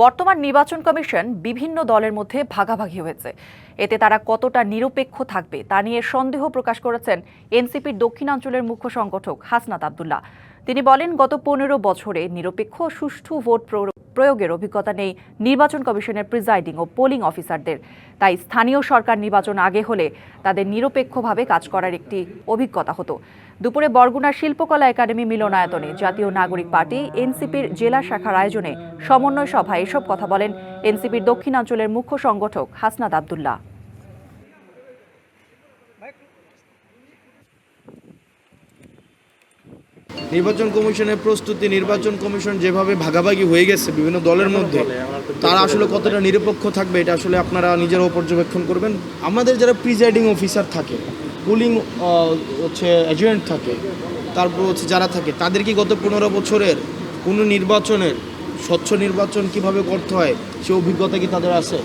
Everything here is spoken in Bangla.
বর্তমান নির্বাচন কমিশন বিভিন্ন দলের মধ্যে ভাগাভাগি হয়েছে। এতে তারা কতটা নিরপেক্ষ থাকবে তা নিয়ে সন্দেহ প্রকাশ করেছেন এনসিপির দক্ষিণাঞ্চলের মুখ্য সংগঠক হাসনাত আবদুল্লাহ। তিনি বলেন, গত পনেরো বছরে নিরপেক্ষ সুষ্ঠু ভোট প্রয়োগের অভিজ্ঞতা নেই নির্বাচন কমিশনের প্রিজাইডিং ও পোলিং অফিসারদের। তাই স্থানীয় সরকার নির্বাচন আগে হলে তাদের নিরপেক্ষভাবে কাজ করার একটি অভিজ্ঞতা হতো। দুপুরে বরগুনার শিল্পকলা একাডেমি মিলনায়তনে জাতীয় নাগরিক পার্টি, এনসিপির জেলা শাখার আয়োজনে সমন্বয় সভায় এসব কথা বলেন এনসিপির দক্ষিণাঞ্চলের মুখ্য সংগঠক হাসনাত আবদুল্লাহ। নির্বাচন কমিশনের প্রস্তুতি, নির্বাচন কমিশন যেভাবে ভাগাভাগি হয়ে গেছে বিভিন্ন দলের মধ্যে, তারা আসলে কতটা নিরপেক্ষ থাকবে এটা আসলে আপনারা নিজেরাও পর্যবেক্ষণ করবেন। আমাদের যারা প্রিজাইডিং অফিসার থাকে, পুলিং হচ্ছে এজেন্ট থাকে, তারপর হচ্ছে যারা থাকে, তাদের কি গত পনেরো বছরের কোনো নির্বাচনের, স্বচ্ছ নির্বাচন কীভাবে করতে হয়, সে অভিজ্ঞতা কি তাদের আছে?